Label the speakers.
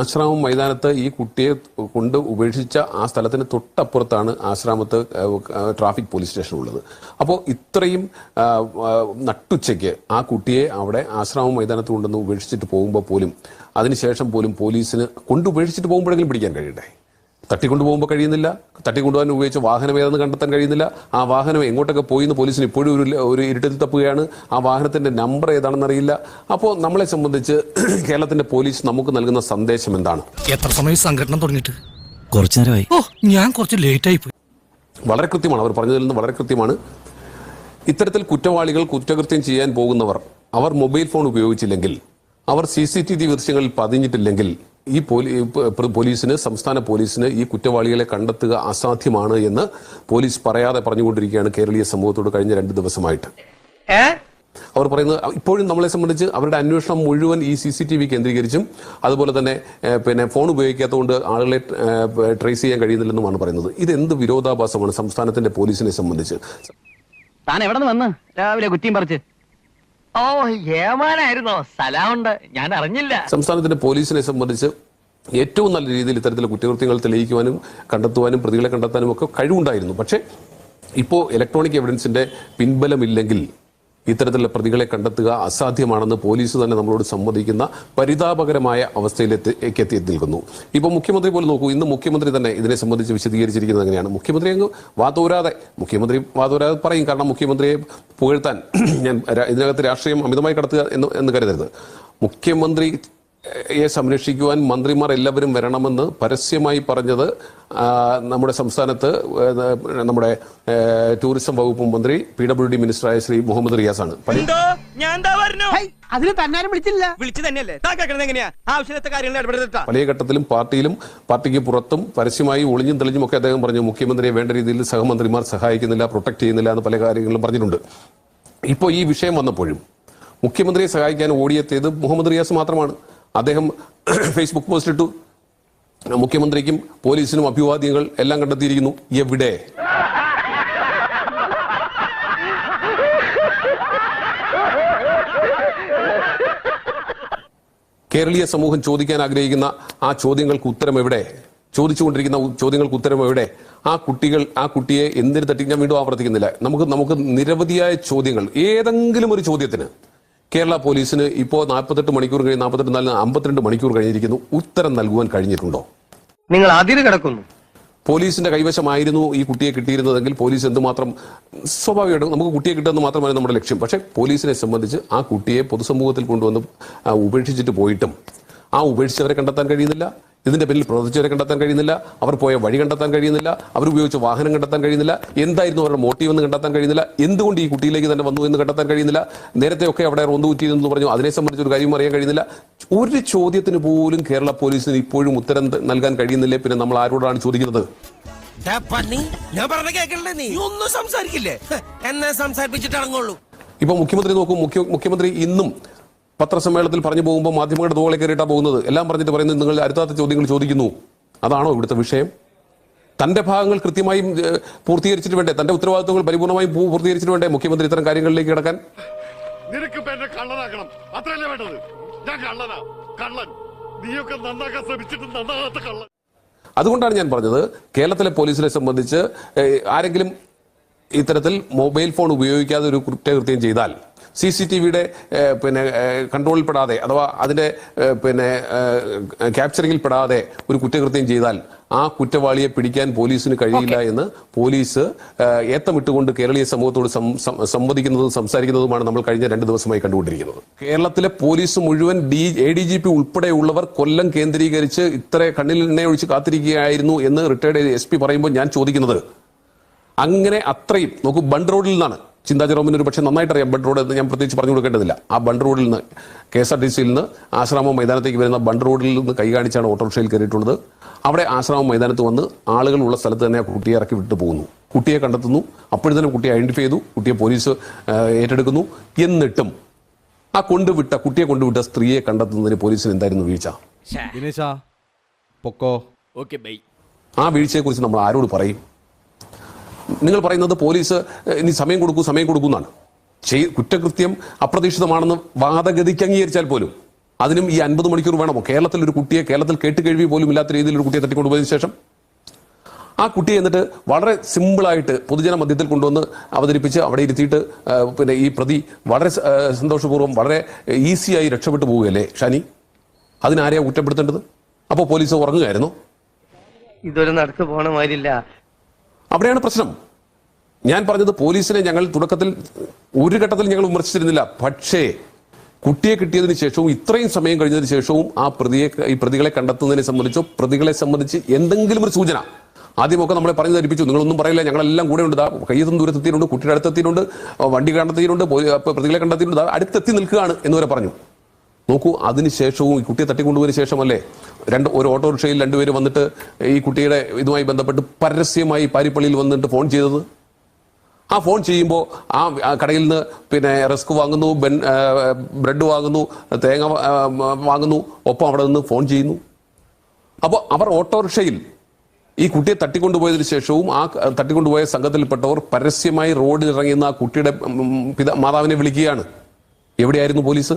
Speaker 1: ആശ്രാമം മൈതാനത്ത് ഈ കുട്ടിയെ കൊണ്ട് ഉപേക്ഷിച്ച ആ സ്ഥലത്തിന് തൊട്ടപ്പുറത്താണ് ആശ്രാമത്ത് ട്രാഫിക് പോലീസ് സ്റ്റേഷൻ ഉള്ളത്. അപ്പോൾ ഇത്രയും നട്ടുച്ചയ്ക്ക് ആ കുട്ടിയെ അവിടെ ആശ്രാമം മൈതാനത്ത് കൊണ്ടുവന്ന് ഉപേക്ഷിച്ചിട്ട് പോകുമ്പോൾ പോലും അതിനുശേഷം പോലും പോലീസിന് കൊണ്ട് ഉപേക്ഷിച്ചിട്ട് പോകുമ്പോഴെങ്കിലും പിടിക്കാൻ കഴിയണ്ടേ? തട്ടിക്കൊണ്ടുപോകുമ്പോൾ കഴിയുന്നില്ല. തട്ടിക്കൊണ്ടുപോകാൻ ഉപയോഗിച്ച വാഹനം ഏതെന്ന് കണ്ടെത്താൻ കഴിയുന്നില്ല. ആ വാഹനം എങ്ങോട്ടൊക്കെ പോയി എന്ന് പോലീസിന് ഇപ്പോഴും ഒരു ഒരു ഇരുട്ടിൽ തപ്പുകയാണ്. ആ വാഹനത്തിന്റെ നമ്പർ ഏതാണെന്ന് അറിയില്ല അപ്പോൾ നമ്മളെ സംബന്ധിച്ച് കേരളത്തിന്റെ പോലീസ് നമുക്ക് നൽകുന്ന സന്ദേശം എന്താണ്?
Speaker 2: എത്ര സമയം സംഘടന തുടങ്ങിയിട്ട്?
Speaker 3: കുറച്ചു നേരമായി.
Speaker 2: ഓ ഞാൻ കുറച്ച് ലേറ്റ് ആയി പോയി.
Speaker 1: വളരെ കൃത്യമാണ്. അവർ പറഞ്ഞതിൽ നിന്ന് വളരെ കൃത്യമാണ്. ഇത്തരത്തിൽ കുറ്റവാളികൾ കുറ്റകൃത്യം ചെയ്യാൻ പോകുന്നവർ അവർ മൊബൈൽ ഫോൺ ഉപയോഗിച്ചില്ലെങ്കിൽ അവർ സി സി ടി വി ദൃശ്യങ്ങളിൽ പതിഞ്ഞിട്ടില്ലെങ്കിൽ ഈ പോലീ പോലീസിന് സംസ്ഥാന പോലീസിന് ഈ കുറ്റവാളികളെ കണ്ടെത്തുക അസാധ്യമാണ് എന്ന് പോലീസ് പറയാതെ പറഞ്ഞുകൊണ്ടിരിക്കുകയാണ് കേരളീയ സമൂഹത്തോട് കഴിഞ്ഞ രണ്ട് ദിവസമായിട്ട്. അവർ പറയുന്നത് ഇപ്പോഴും നമ്മളെ സംബന്ധിച്ച് അവരുടെ അന്വേഷണം മുഴുവൻ ഈ സി സി ടി വി കേന്ദ്രീകരിച്ചും അതുപോലെ തന്നെ പിന്നെ ഫോൺ ഉപയോഗിക്കാത്തതുകൊണ്ട് ആളുകളെ ട്രേസ് ചെയ്യാൻ കഴിയുന്നില്ലെന്നുമാണ് പറയുന്നത്. ഇത് എന്ത് വിരോധാഭാസമാണ് സംസ്ഥാനത്തിന്റെ പോലീസിനെ സംബന്ധിച്ച്?
Speaker 4: താൻ എവിടെ നിന്ന് വന്ന്? രാവിലെ കുറ്റിയും പറിച്ച്. ഓ ഏമാനായിരുന്നോ? സ്ഥലമുണ്ട് ഞാൻ അറിഞ്ഞില്ല.
Speaker 1: സംസ്ഥാനത്തിന്റെ പോലീസിനെ സംബന്ധിച്ച് ഏറ്റവും നല്ല രീതിയിൽ ഇത്തരത്തിലെ കുറ്റകൃത്യങ്ങൾ തെളിയിക്കുവാനും കണ്ടെത്തുവാനും പ്രതികളെ കണ്ടെത്താനും ഒക്കെ കഴിവുണ്ടായിരുന്നു. പക്ഷേ ഇപ്പോൾ ഇലക്ട്രോണിക് എവിഡൻസിന്റെ പിൻബലമില്ലെങ്കിൽ ഇത്തരത്തിലുള്ള പ്രതികളെ കണ്ടെത്തുക അസാധ്യമാണെന്ന് പോലീസ് തന്നെ നമ്മളോട് സമ്മതിക്കുന്ന പരിതാപകരമായ അവസ്ഥയിലേക്ക് എത്തി നിൽക്കുന്നു. ഇപ്പോൾ മുഖ്യമന്ത്രി പോലും നോക്കൂ ഇന്ന് മുഖ്യമന്ത്രി തന്നെ ഇതിനെ സംബന്ധിച്ച് വിശദീകരിച്ചിരിക്കുന്നത് എങ്ങനെയാണ് മുഖ്യമന്ത്രി അങ്ങ് വാതോരാതെ മുഖ്യമന്ത്രി വാതോരാതെ പറയും കാരണം മുഖ്യമന്ത്രിയെ പുകഴ്ത്താൻ ഞാൻ ഇതിനകത്ത് രാഷ്ട്രീയം അമിതമായി കടത്തുക എന്ന് എന്ന് കരുതരുത്. മുഖ്യമന്ത്രി യെ സംരക്ഷിക്കുവാൻ മന്ത്രിമാർ എല്ലാവരും വരണമെന്ന് പരസ്യമായി പറഞ്ഞത് നമ്മുടെ സംസ്ഥാനത്ത് നമ്മുടെ ടൂറിസം വകുപ്പ് മന്ത്രി പി ഡബ്ല്യു ഡി മിനിസ്റ്ററായ ശ്രീ മുഹമ്മദ്
Speaker 5: റിയാസ് ആണ്
Speaker 1: പല ഘട്ടത്തിലും പാർട്ടിയിലും പാർട്ടിക്ക് പുറത്തും പരസ്യമായി ഒളിഞ്ഞും തെളിഞ്ഞും ഒക്കെ അദ്ദേഹം പറഞ്ഞു മുഖ്യമന്ത്രിയെ വേണ്ട രീതിയിൽ സഹമന്ത്രിമാർ സഹായിക്കുന്നില്ല പ്രൊട്ടക്ട് ചെയ്യുന്നില്ല എന്ന് പല കാര്യങ്ങളും പറഞ്ഞിട്ടുണ്ട്. ഇപ്പോൾ ഈ വിഷയം വന്നപ്പോഴും മുഖ്യമന്ത്രിയെ സഹായിക്കാൻ ഓടിയെത്തിയത് മുഹമ്മദ് റിയാസ് മാത്രമാണ്. അദ്ദേഹം ഫേസ്ബുക്ക് പോസ്റ്റ് പോസ്റ്റിട്ടു. മുഖ്യമന്ത്രിക്കും പോലീസിനും അഭിവാദ്യങ്ങൾ എല്ലാം കണ്ടെത്തിയിരിക്കുന്നു. എവിടെ? കേരളീയ സമൂഹം ചോദിക്കാൻ ആഗ്രഹിക്കുന്ന ആ ചോദ്യങ്ങൾക്ക് ഉത്തരം എവിടെ? ചോദിച്ചുകൊണ്ടിരിക്കുന്ന ചോദ്യങ്ങൾക്ക് ഉത്തരം എവിടെ? ആ കുട്ടികൾ ആ കുട്ടിയെ എന്തിനു തട്ടി? ഞാൻ വീണ്ടും ആവർത്തിക്കുന്നില്ല. നമുക്ക് നമുക്ക് നിരവധിയായ ചോദ്യങ്ങൾ. ഏതെങ്കിലും ഒരു ചോദ്യത്തിന് കേരള പോലീസിന് ഇപ്പോൾ നാൽപ്പത്തെട്ട് മണിക്കൂർ കഴിഞ്ഞ് നാൽപ്പത്തെട്ട് നാലിന് അമ്പത്തിരണ്ട് മണിക്കൂർ കഴിഞ്ഞിരിക്കുന്നു. ഉത്തരം നൽകുവാൻ കഴിഞ്ഞിട്ടുണ്ടോ?
Speaker 4: നിങ്ങൾ അതിര് കിടക്കുന്നു.
Speaker 1: പോലീസിന്റെ കൈവശമായിരുന്നു ഈ കുട്ടിയെ കിട്ടിയിരുന്നതെങ്കിൽ പോലീസ് എന്തുമാത്രം സ്വാഭാവികമായിട്ടും നമുക്ക് കുട്ടിയെ കിട്ടുന്നത് മാത്രമാണ് നമ്മുടെ ലക്ഷ്യം. പക്ഷേ പോലീസിനെ സംബന്ധിച്ച് ആ കുട്ടിയെ പൊതുസമൂഹത്തിൽ കൊണ്ടുവന്ന് ഉപേക്ഷിച്ചിട്ട് പോയിട്ടും ആ ഉപേക്ഷിച്ചവരെ കണ്ടെത്താൻ കഴിയുന്നില്ല. ഇതിന്റെ പിന്നിൽ പ്രവർത്തിച്ചവരെ കണ്ടെത്താൻ കഴിയുന്നില്ല. അവർ പോയ വഴി കണ്ടെത്താൻ കഴിയുന്നില്ല. അവർ ഉപയോഗിച്ച വാഹനം കണ്ടെത്താൻ കഴിയുന്നില്ല. എന്തായിരുന്നു അവരുടെ മോട്ടീവ് എന്ന് കണ്ടെത്താൻ കഴിയുന്നില്ല. എന്തുകൊണ്ട് ഈ കുട്ടിയിലേക്ക് തന്നെ വന്നു എന്ന് കണ്ടെത്താൻ കഴിയുന്നില്ല. നേരത്തെ ഒക്കെ അവിടെ റൊന്തു കുറ്റിയെന്ന് പറഞ്ഞു. അതിനെ സംബന്ധിച്ച് ഒരു കാര്യം അറിയാൻ കഴിയുന്നില്ല. ഒരു ചോദ്യത്തിന് പോലും കേരള പോലീസിന് ഇപ്പോഴും ഉത്തരം നൽകാൻ കഴിയുന്നില്ലേ? പിന്നെ നമ്മൾ ആരോടാണ് ചോദിക്കുന്നത്?
Speaker 2: ഞാൻ പറഞ്ഞ കേക്കണ്ടേ നീ? ഒന്നും സംസാരിക്കില്ലേ? എന്നെ സംസാരിപ്പിച്ചിട്ട് ഇറങ്ങുള്ളൂ
Speaker 1: ഇപ്പൊ മുഖ്യമന്ത്രി നോക്കൂ. മുഖ്യ മുഖ്യമന്ത്രി ഇന്നും പത്രസമ്മേളനത്തിൽ പറഞ്ഞു പോകുമ്പോൾ മാധ്യമങ്ങളുടെ തോളെ കയറിയിട്ടാ പോകുന്നത്. എല്ലാം പറഞ്ഞിട്ട് പറയുന്നത് നിങ്ങൾ അരുത്താത്ത ചോദ്യങ്ങൾ ചോദിക്കുന്നു. അതാണോ ഇവിടുത്തെ വിഷയം? തന്റെ ഭാഗങ്ങൾ കൃത്യമായും പൂർത്തീകരിച്ചിട്ട് വേണ്ടേ? തന്റെ ഉത്തരവാദിത്വങ്ങൾ പരിപൂർണമായും പൂർത്തീകരിച്ചിട്ട് വേണ്ടേ മുഖ്യമന്ത്രി ഇത്തരം കാര്യങ്ങളിലേക്ക് കിടക്കാൻ? അതുകൊണ്ടാണ് ഞാൻ പറഞ്ഞത് കേരളത്തിലെ പോലീസിനെ സംബന്ധിച്ച് ആരെങ്കിലും ഇത്തരത്തിൽ മൊബൈൽ ഫോൺ ഉപയോഗിക്കാതെ ഒരു കുറ്റകൃത്യം ചെയ്താൽ സി സി ടി വിയുടെ പിന്നെ കൺട്രോളിൽപ്പെടാതെ അഥവാ അതിന്റെ പിന്നെ ക്യാപ്ചറിങ്ങിൽ പെടാതെ ഒരു കുറ്റകൃത്യം ചെയ്താൽ ആ കുറ്റവാളിയെ പിടിക്കാൻ പോലീസിന് കഴിയില്ല എന്ന് പോലീസ് ഏത്തമിട്ടുകൊണ്ട് കേരളീയ സമൂഹത്തോട് സംവദിക്കുന്നതും സംസാരിക്കുന്നതുമാണ് നമ്മൾ കഴിഞ്ഞ രണ്ട് ദിവസമായി കണ്ടുകൊണ്ടിരിക്കുന്നത്. കേരളത്തിലെ പോലീസ് മുഴുവൻ D A D G P ഉൾപ്പെടെയുള്ളവർ കൊല്ലം കേന്ദ്രീകരിച്ച് ഇത്ര കണ്ണിൽ എണ്ണ ഒഴിച്ച് കാത്തിരിക്കുകയായിരുന്നു എന്ന് റിട്ടയർഡ് എസ് പി പറയുമ്പോൾ ഞാൻ ചോദിക്കുന്നത് അങ്ങനെ അത്രയും നോക്കൂ ബണ്ട് റോഡിൽ നിന്നാണ് ചിന്താ ജെറോമിന് ഒരു പക്ഷേ നന്നായിട്ട് അറിയാം ബണ്ട് റോഡ് എന്ന് ഞാൻ പ്രത്യേകിച്ച് പറഞ്ഞു കൊടുക്കേണ്ടതില്ല. ആ ബണ്ട് റോഡിൽ നിന്ന് കെ എസ് ആർ ടി സിയിൽ നിന്ന് ആശ്രാമം മൈതാനത്തേക്ക് വരുന്ന ബണ്ട് റോഡിൽ നിന്ന് കൈ കാണിച്ചാണ് ഓട്ടോറിക്ഷയിൽ കയറിയിട്ടുള്ളത്. അവിടെ ആശ്രാമം മൈതാനത്ത് വന്ന് ആളുകളുള്ള സ്ഥലത്ത് തന്നെ ആ കുട്ടിയെ ഇറക്കി വിട്ടു പോകുന്നു. കുട്ടിയെ കണ്ടെത്തുന്നു. അപ്പോഴും തന്നെ കുട്ടിയെ ഐഡന്റിഫൈ ചെയ്തു. കുട്ടിയെ പോലീസ് ഏറ്റെടുക്കുന്നു. എന്നിട്ടും ആ കൊണ്ടുവിട്ട കുട്ടിയെ കൊണ്ടുവിട്ട സ്ത്രീയെ കണ്ടെത്തുന്നതിന് പോലീസിന് എന്തായിരുന്നു വീഴ്ച?
Speaker 6: ദിനേശ പൊക്കോ.
Speaker 5: Okay bye.
Speaker 1: ആ വീഴ്ചയെക്കുറിച്ച് നമ്മൾ ആരോട് പറയും? നിങ്ങൾ പറയുന്നത് പോലീസ് ഇനി സമയം കൊടുക്കൂ സമയം കൊടുക്കൂ എന്നാണ്. ചെയ് കുറ്റകൃത്യം അപ്രതീക്ഷിതമാണെന്ന് വാദഗതിക്ക് അംഗീകരിച്ചാൽ പോലും അതിനും ഈ അൻപത് മണിക്കൂർ വേണമോ? കേരളത്തിൽ ഒരു കുട്ടിയെ കേരളത്തിൽ കേട്ടുകേഴ്വി പോലും ഇല്ലാത്ത രീതിയിൽ ഒരു കുട്ടിയെ തട്ടിക്കൊണ്ടുപോയതിനു ശേഷം ആ കുട്ടിയെ എന്നിട്ട് വളരെ സിമ്പിളായിട്ട് പൊതുജന മധ്യത്തിൽ കൊണ്ടുവന്ന് അവതരിപ്പിച്ച് അവിടെ ഇരുത്തിയിട്ട് പിന്നെ ഈ പ്രതി വളരെ സന്തോഷപൂർവം വളരെ ഈസിയായി രക്ഷപ്പെട്ടു പോവുകയല്ലേ ഷാനി? അതിനാരെയാണ് കുറ്റപ്പെടുത്തേണ്ടത്? അപ്പോൾ പോലീസ് ഉറങ്ങുകയായിരുന്നു?
Speaker 4: ഇതൊരു നടക്ക് പോണ മാതിരില്ല.
Speaker 1: അവിടെയാണ് പ്രശ്നം. ഞാൻ പറഞ്ഞത് പോലീസിനെ ഞങ്ങൾ തുടക്കത്തിൽ ഒരു ഘട്ടത്തിൽ ഞങ്ങൾ വിമർശിച്ചിരുന്നില്ല. പക്ഷേ കുട്ടിയെ കിട്ടിയതിന് ശേഷവും ഇത്രയും സമയം കഴിഞ്ഞതിന് ശേഷവും ആ പ്രതിയെ ഈ പ്രതികളെ കണ്ടെത്തുന്നതിനെ സംബന്ധിച്ചോ പ്രതികളെ സംബന്ധിച്ച് എന്തെങ്കിലും ഒരു സൂചന. ആദ്യമൊക്കെ നമ്മളെ പറഞ്ഞു ധരിപ്പിച്ചു. നിങ്ങളൊന്നും പറയില്ല ഞങ്ങളെല്ലാം കൂടെ ഉണ്ട്. ദാ കയ്യത്തും ദൂരത്തെത്തിയിട്ടുണ്ട് കുട്ടിയുടെ അടുത്തെത്തിയിട്ടുണ്ട് വണ്ടി കണ്ടെത്തിയിട്ടുണ്ട് പ്രതികളെ കണ്ടെത്തിയിട്ടുണ്ട്. അടുത്തെത്തി നിൽക്കുകയാണ് എന്ന് വരെ പറഞ്ഞു. നോക്കൂ അതിനുശേഷവും ഈ കുട്ടിയെ തട്ടിക്കൊണ്ടുപോയതിനു ശേഷമല്ലേ രണ്ട് ഒരു ഓട്ടോറിക്ഷയിൽ രണ്ടുപേര് വന്നിട്ട് ഈ കുട്ടിയുടെ ഇതുമായി ബന്ധപ്പെട്ട് പരസ്യമായി പാരിപ്പള്ളിയിൽ വന്നിട്ട് ഫോൺ ചെയ്തത്? ആ ഫോൺ ചെയ്യുമ്പോൾ ആ കടയിൽ നിന്ന് പിന്നെ റിസ്ക് വാങ്ങുന്നു ബെൻ ബ്രെഡ് വാങ്ങുന്നു തേങ്ങ വാങ്ങുന്നു ഒപ്പം അവിടെ നിന്ന് ഫോൺ ചെയ്യുന്നു. അപ്പോൾ അവർ ഓട്ടോറിക്ഷയിൽ ഈ കുട്ടിയെ തട്ടിക്കൊണ്ടുപോയതിനു ശേഷവും ആ തട്ടിക്കൊണ്ടുപോയ സംഘത്തിൽപ്പെട്ടവർ പരസ്യമായി റോഡിൽ ഇറങ്ങുന്ന ആ കുട്ടിയുടെ പിത മാതാവിനെ വിളിക്കുകയാണ്. എവിടെയായിരുന്നു പോലീസ്?